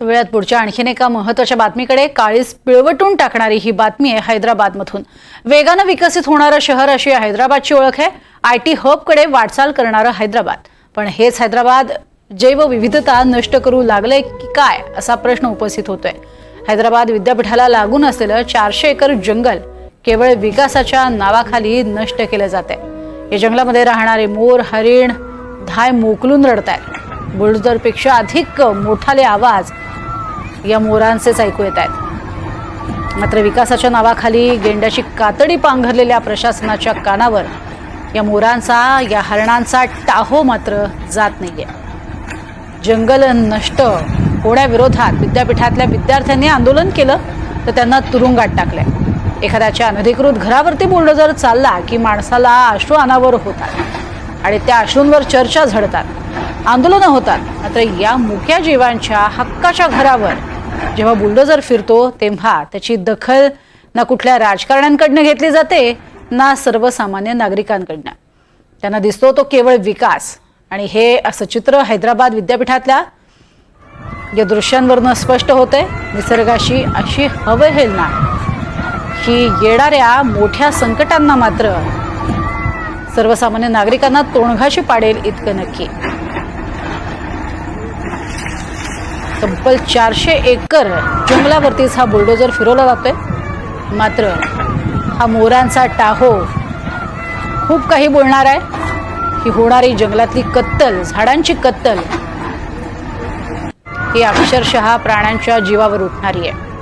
तर वेळात पुढच्या आणखीन एका महत्त्वाच्या बातमीकडे काळीस पिळवटून टाकणारी ही बातमी आहे हैदराबादमधून. वेगानं विकसित होणारं शहर अशी हैदराबादची ओळख आहे. आय टी हबकडे वाटचाल करणारं हैदराबाद. पण हेच हैदराबाद जैवविविधता नष्ट करू लागलंय की काय असा प्रश्न उपस्थित होतोय. हैदराबाद विद्यापीठाला लागून असलेलं चारशे एकर जंगल केवळ विकासाच्या नावाखाली नष्ट केलं जात आहे या जंगलामध्ये राहणारे मोर हरिण धाय मोकलून रडत आहेत बुलडोझरपेक्षा अधिक मोठाले आवाज या मोरांचेच ऐकू येत आहेत. मात्र विकासाच्या नावाखाली गेंड्याची कातडी पांघरलेल्या प्रशासनाच्या कानावर या मोरांचा या हरणांचा टाहो मात्र जात नाही आहे जंगल नष्ट होण्याविरोधात विद्यापीठातल्या विद्यार्थ्यांनी आंदोलन केलं तर त्यांना तुरुंगात टाकलंय. एखाद्याच्या अनधिकृत घरावरती बुलडोजर चालला की माणसाला अश्रू अनावर होतात आणि त्या अश्रूंवर चर्चा झडतात. आंदोलनं होतात मात्र या मुक्या जीवांच्या हक्काच्या घरावर जेव्हा बुलडोजर फिरतो तेव्हा त्याची दखल ना कुठल्या राजकारण्यांकडनं घेतली जाते ना सर्वसामान्य नागरिकांकडनं. त्यांना दिसतो तो केवळ विकास. आणि हे असं चित्र हैदराबाद विद्यापीठातल्या या दृश्यांवरनं स्पष्ट होते निसर्गाशी अशी हवहेलना ही येणाऱ्या मोठ्या संकटांना मात्र सर्वसामान्य नागरिकांना तोंडघाशी पाडेल इतकं नक्की. तब्बल चारशे एकर जंगलावरतीच हा बुलडोजर फिरवला जातोय. मात्र हा मोरांचा टाहो खूप काही बोलणार आहे. ही होणारी जंगलातली कत्तल झाडांची कत्तल ही अक्षरशः प्राण्यांच्या जीवावर उठणारी आहे.